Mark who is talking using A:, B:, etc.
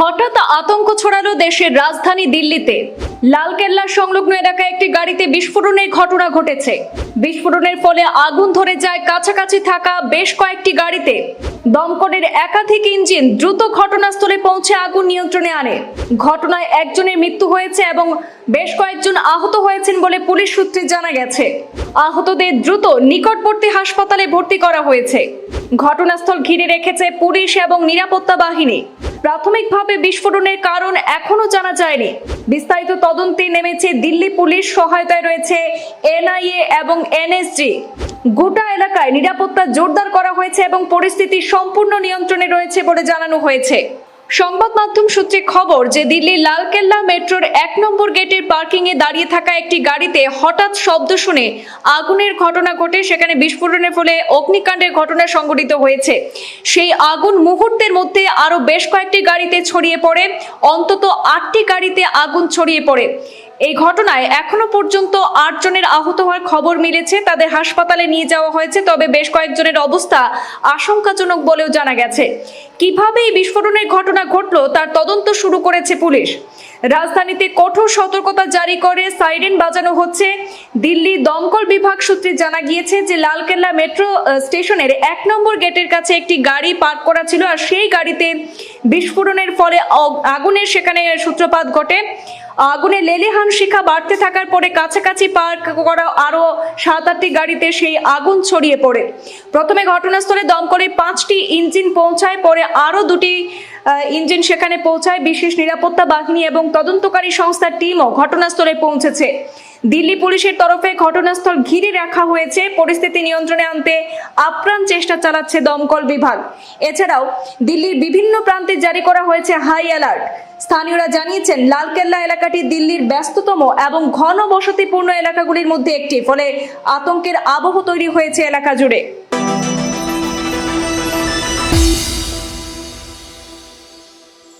A: হঠাৎ আতঙ্ক ছড়ালো দেশের রাজধানী দিল্লিতে। লালকেল্লা সংলগ্ন এলাকায় একটি গাড়িতে বিস্ফোরণের ঘটনা ঘটেছে। বিস্ফোরণের ফলে আগুন ধরে যায় কাছাকাছি থাকা বেশ কয়েকটি গাড়িতে। দমকলের একাধিক ইঞ্জিন দ্রুত ঘটনাস্থলে পৌঁছে আগুন নিয়ন্ত্রণে আনে। ঘটনায় একজনের মৃত্যু হয়েছে এবং বেশ কয়েকজন আহত হয়েছেন বলে পুলিশ সূত্রে জানা গেছে। আহতদের দ্রুত নিকটবর্তী হাসপাতালে ভর্তি করা হয়েছে। ঘটনাস্থল ঘিরে রেখেছে পুলিশ এবং নিরাপত্তা বাহিনী। প্রাথমিকভাবে বিস্ফোরণের কারণ এখনও জানা যায়নি। বিস্তারিত তদন্তে নেমেছে দিল্লি পুলিশ সহায়তায় রয়েছে এনআইএ এবং এনএসজি। গোটা এলাকায় নিরাপত্তা জোরদার করা হয়েছে এবং পরিস্থিতি সম্পূর্ণ নিয়ন্ত্রণে রয়েছে বলে জানানো হয়েছে। সংবাদ মাধ্যম সূত্রে খবর যে দিল্লির লালকেল্লা মেট্রোর এক নম্বর গেটের পার্কিং এ দাঁড়িয়ে থাকা একটি গাড়িতে হঠাৎ শব্দ শুনে আগুনের ঘটনা ঘটে, সেখানে বিস্ফোরণের ফলে অগ্নিকাণ্ডের ঘটনা সংঘটিত হয়েছে। সেই আগুন মুহূর্তের মধ্যে আরও বেশ কয়েকটি গাড়িতে ছড়িয়ে পড়ে, অন্তত আটটি গাড়িতে আগুন ছড়িয়ে পড়ে। এই ঘটনায় এখনও পর্যন্ত আট জনের আহত হওয়ার খবর মিলেছে, তাদের হাসপাতালে নিয়ে যাওয়া হয়েছে, তবে বেশ কয়েকজনের অবস্থা আশঙ্কাজনক বলেও জানা গেছে। কীভাবে এই বিস্ফোরণের ঘটনা ঘটলো, তার তদন্ত শুরু করেছে পুলিশ। রাজধানীতে কঠোর সতর্কতা জারি করে সাইরেন বাজানো হচ্ছে। দিল্লি দমকল বিভাগ সূত্রে জানা গিয়েছে যে, লালকেল্লা মেট্রো স্টেশনের এক নম্বর গেটের কাছে একটি গাড়ি পার্ক করা ছিল, আর সেই গাড়িতে বিস্ফোরণের ফলে আগুনের সেখানে সূত্রপাত ঘটে। আগুনে লেলিহান শিখা বাড়তে থাকার পরে কাছাকাছি পার্ক করা আরও সাত আটটি গাড়িতে সেই আগুন ছড়িয়ে পড়ে। প্রথমে ঘটনাস্থলে দমকলের পাঁচটি ইঞ্জিন পৌঁছায়, পরে আরও দুটি ইঞ্জিন সেখানে পৌঁছায়। বিশেষ নিরাপত্তা বাহিনী এবং তদন্তকারী সংস্থার টিমও ঘটনাস্থলে পৌঁছেছে। দিল্লি পুলিশের তরফে ঘটনাস্থল ঘিরে রাখা হয়েছে। পরিস্থিতি নিয়ন্ত্রণে আনতে আপ্রাণ চেষ্টা চালাচ্ছে দমকল বিভাগ। এছাড়াও দিল্লির বিভিন্ন প্রান্তে জারি করা হয়েছে হাই অ্যালার্ট। স্থানীয়রা জানিয়েছেন, লালকেল্লা এলাকাটি দিল্লির ব্যস্ততম এবং ঘন বসতিপূর্ণ এলাকাগুলির মধ্যে একটি। ফলে আতঙ্কের আবহ তৈরি হয়েছে এলাকা জুড়ে।